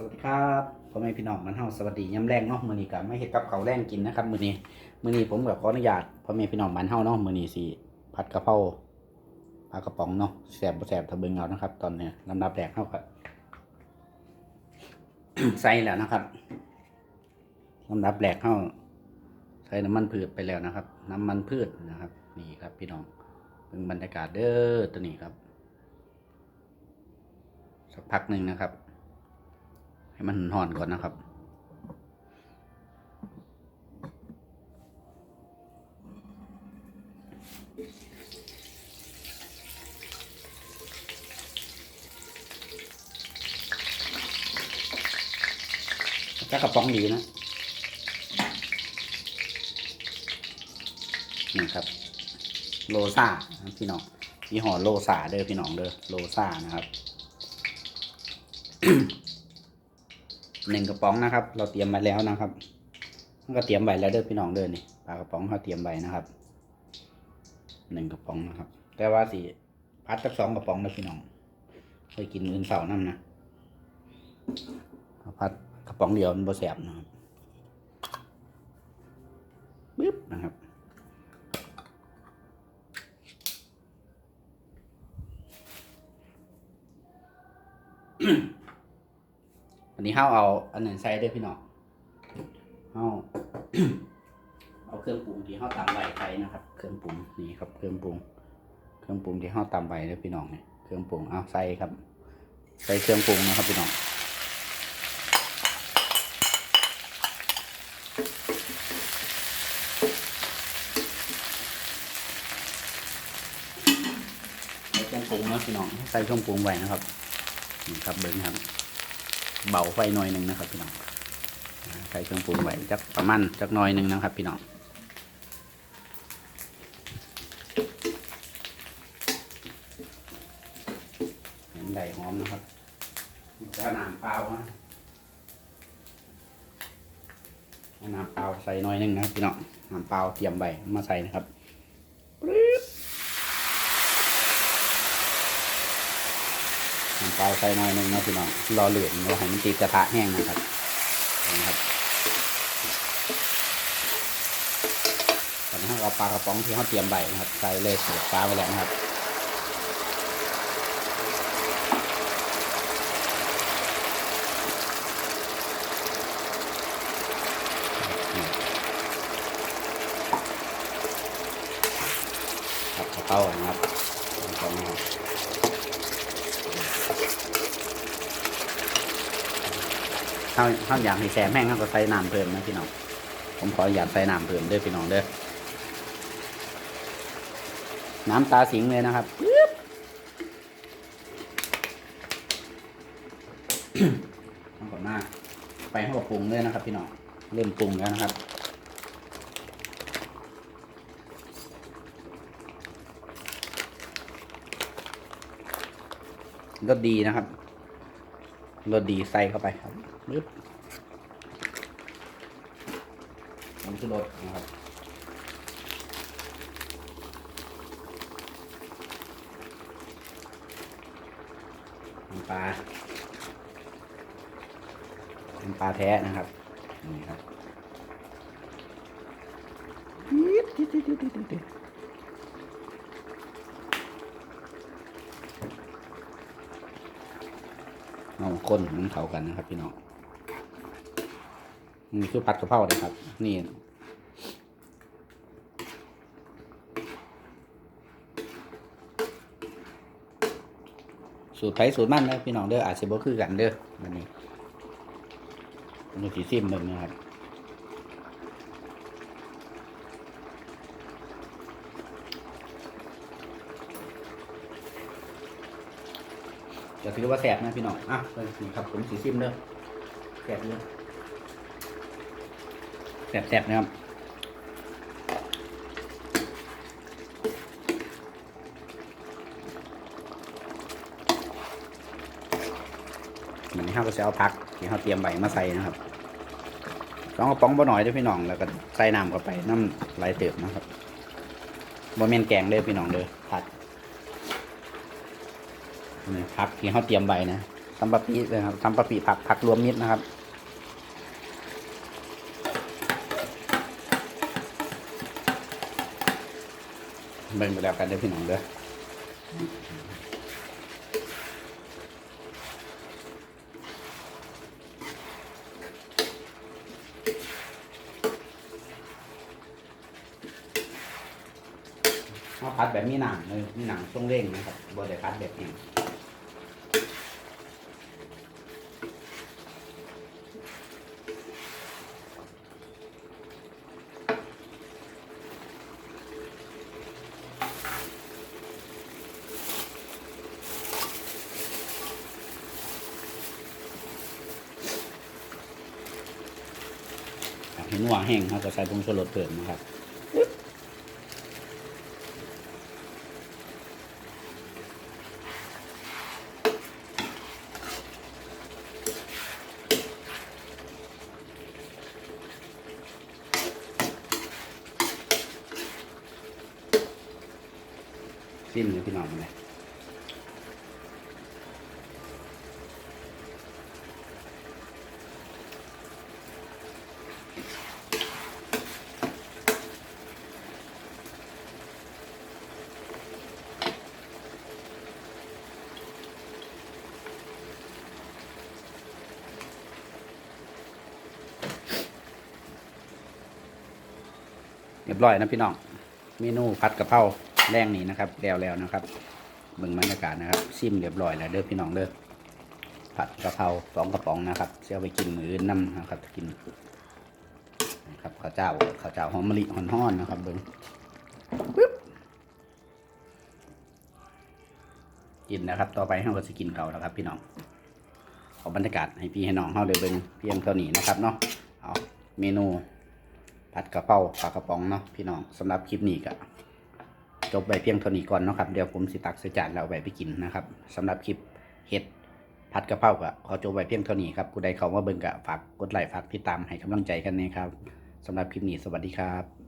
สวัสดีครับพ่อแม่พี่น้องมันเฮาสวัสดีย้ำแรงเนาะมื้อนี้ก็ไม่เฮ็ดกับเขาวแรงกินนะครับมื้อนี้มื้อนี้ผมก็ขออนุญาตพ่อแม่พี่น้องบ้านเฮาเนาะมื้อนี้สิผัดกะเพราปลากระป๋องเนาะแซ่บบ่แซ่บถ้าเบิงเอานะครับ ตอนนี้ลำดับแรกเฮาก็ใส่แล้วนะครับลำดับแรกเฮาใส่น้ำมันพืชไปแล้วนะครับ น้ำมันพืชนะครับ นี่ครับ พี่น้องเบิ่งบรรยากาศเด้อตัวนี้ครับ สักพักหนึ่งนะครับ ให้มันห่อนก่อนนะครับจักกระป๋องดีนะนี่ครับ โลซาพี่น้องยี่ห้อโลซาเด้อพี่น้องเด้อโลซานะครับ หนึ่งกระป๋องนะครับ เราเตรียมมาแล้วนะครับก็เตรียมไว้แล้วเด้อพี่น้องเด้อนี่ปลากระป๋องเขาเตรียมไว้นะครับหนึ่งกระป๋องนะครับ แต่ว่าสิพัดสักสองกระป๋องนะพี่น้องเคยกินมื้อเสาร์นั่นนะพัดกระป๋องเดียวมันบแสบนะครับปึ๊บนะครับ วันนี้เฮาเอาอันนั้นใส่เด้อพี่น้องเฮาเอาเครื่องปรุงที่เฮาตำไว้ใส่นะครับ เครื่องปรุงนี่ครับ เครื่องปรุง เครื่องปรุงที่เฮาตำไว้เด้อพี่น้องเนี่ยเครื่องปรุงเอาใส่ครับ ใส่เครื่องปรุงนะครับพี่น้องใส่เครื่องปรุงนะพี่น้องใส่เครื่องปรุงไว้นะครับนี่ครับเบิ้งครับ เบาไฟหน่อยหนึ่งนะครับ พี่น้องใส่เครื่องปรุงไว้จักประมาณจักหน่อยหนึ่งนะครับ พี่น้องเห็นไดหอมนะครับจะน้ำเปล่านะน้ำเปล่าใส่หน่อยหนึ่งนะครับพี่น้องน้ำเปล่าเตรียมใบมาใส่นะครับปึ๊บน้ำ เปลาใส่หน่อยหนึ่งนะพี่น้องรอเหลืองเราให้มันติดกระทะแห้งนะครับนะครับตอนนี้เราปลากระป๋องที่เขาเตรียมใบนะครับใส่เลยเสียบฟ้าไว้แล้วนะครับครับกระเพรานะครับของนะครับ ข้าวข้าวอยางให้แซมแห้งข้าวก็ใส่น้ำเพิ่มนะพี่น้อง ผมขออยากใส่น้ำเพิ่มเด้อพี่น้องเด้อ น้ำตาสิงเลยนะครับปึ๊บเอาก่อนหน้าไปให้กับปรุงเลยนะครับ พี่น้อง เริ่มปรุงแล้วนะครับรสดีนะครับ รสดีใส่เข้าไปครับปึ๊บผมจะรสนะครับน้ำปลาน้ำปลาแท้นะครับ นี่ครับ เอาคนมันเขากันนะครับ พี่น้องนี่คือผัดกะเพราเลยครับ นี่สูตรไผสูตรมันนะพี่น้องเด้ออาจจะบ่คือกันเด้อมันนี้มันสีซิมเบิ่งนะครับ จะถือว่าแสบนะพี่น้องอะนี่ครับผมสีซิมเด้อแสบเด้อแสบแสบนะครับมันนี้เราก็จะเอาพักที่เราเตรียมใบมาใส่นะครับสองกระป๋องบ่หน่อยด้วยพี่น้องแล้วก็ใส่น้ำเข้าไปน้ำไหลเติบนะครับบ่แม่นแกงเด้อพี่น้องเด้อผัด นี่พักที่เราเตรียมใบนะตำปะปีนะครับตำปะปีผักผักรวมมิตรนะครับเบิ่งไปแล้วกันเด้อพี่น้องเด้อเอาพัดแบบมีหนังเลยมีหนังช่วงเร่งนะครับบ่ได้พัดแบบนี้ เห็นหัวแห้งเขาจะใส่ผงชูรสเพิ่มนะครับสิ้นเลยพี่น้องเลย เรียบร้อยนะพี่น้องเมนูผัดกะเพราแรงนี่นะครับแล้วแล้วนะครับเบิ่งบรรยากาศนะครับซิมเรียบร้อยแล้วเด้อพี่น้องเด้อผัดกะเพราสองกระป๋องนะครับเสียไปกินมืออื่นน้ำนะครับกินนะครับข้าวเจ้าข้าวเจ้าหอมมะลิหอนห้อนๆนะครับเบิ่งปึ๊บกินนะครับ ต่อไปเราก็จะกินเขาแล้วครับ พี่น้องเอาบรรยากาศให้พี่ให้น้องเขาเดี๋ยวเบิ่งเพียงเท่านี้นะครับเนาะเอาเมนู อัดกะเพราปลากระป๋องเนาะพี่น้องสำหรับคลิปนี้ก็จบไปเพียงเท่านี้ก่อนเนาะครับเดี๋ยวผมสิตักใส่จานแล้วเอาไปไปกินนะครับสำหรับคลิปเห็ดผัดกระเพราก็ขอจบไปเพียงเท่านี้ครับผู้ใดเขามาเบิ่งก็ฝากกดไลค์ฝากติดตามให้กำลังใจกันนะครับสำหรับคลิปนี้สวัสดีครับ